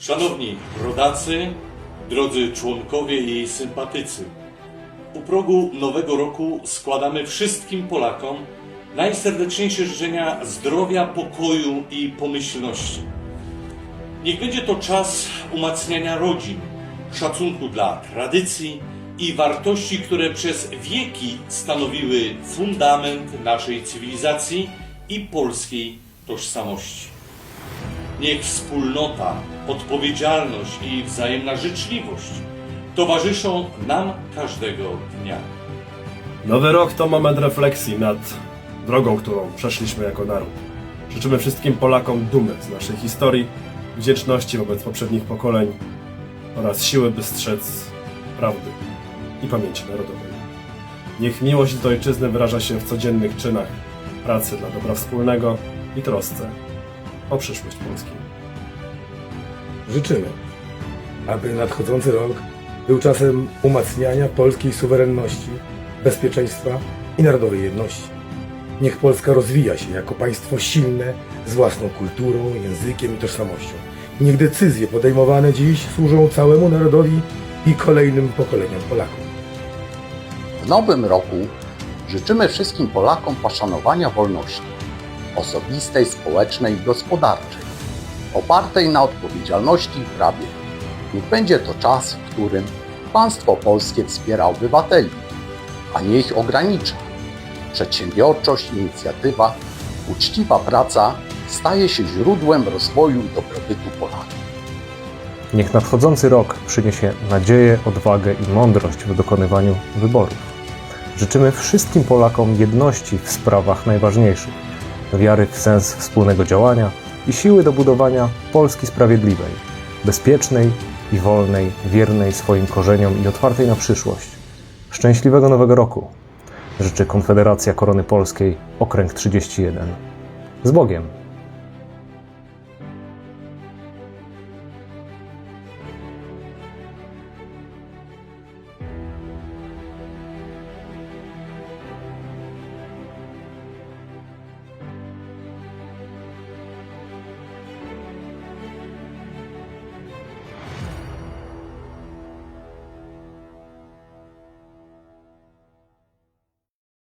Szanowni rodacy, drodzy członkowie i sympatycy, u progu nowego roku składamy wszystkim Polakom najserdeczniejsze życzenia zdrowia, pokoju i pomyślności. Niech będzie to czas umacniania rodzin, szacunku dla tradycji i wartości, które przez wieki stanowiły fundament naszej cywilizacji i polskiej tożsamości. Niech wspólnota, odpowiedzialność i wzajemna życzliwość towarzyszą nam każdego dnia. Nowy rok to moment refleksji nad drogą, którą przeszliśmy jako naród. Życzymy wszystkim Polakom dumy z naszej historii, wdzięczności wobec poprzednich pokoleń oraz siły, by strzec prawdy i pamięci narodowej. Niech miłość do ojczyzny wyraża się w codziennych czynach pracy dla dobra wspólnego i trosce o przyszłość Polski. Życzymy, aby nadchodzący rok był czasem umacniania polskiej suwerenności, bezpieczeństwa i narodowej jedności. Niech Polska rozwija się jako państwo silne, z własną kulturą, językiem i tożsamością. Niech decyzje podejmowane dziś służą całemu narodowi i kolejnym pokoleniom Polaków. W nowym roku życzymy wszystkim Polakom poszanowania wolności osobistej, społecznej i gospodarczej, opartej na odpowiedzialności i prawie. Niech będzie to czas, w którym państwo polskie wspiera obywateli, a nie ich ogranicza. Przedsiębiorczość, inicjatywa, uczciwa praca staje się źródłem rozwoju i dobrobytu Polaków. Niech nadchodzący rok przyniesie nadzieję, odwagę i mądrość w dokonywaniu wyborów. Życzymy wszystkim Polakom jedności w sprawach najważniejszych, wiary w sens wspólnego działania i siły do budowania Polski sprawiedliwej, bezpiecznej i wolnej, wiernej swoim korzeniom i otwartej na przyszłość. Szczęśliwego Nowego Roku! Życzy Konfederacja Korony Polskiej, Okręg 31. Z Bogiem!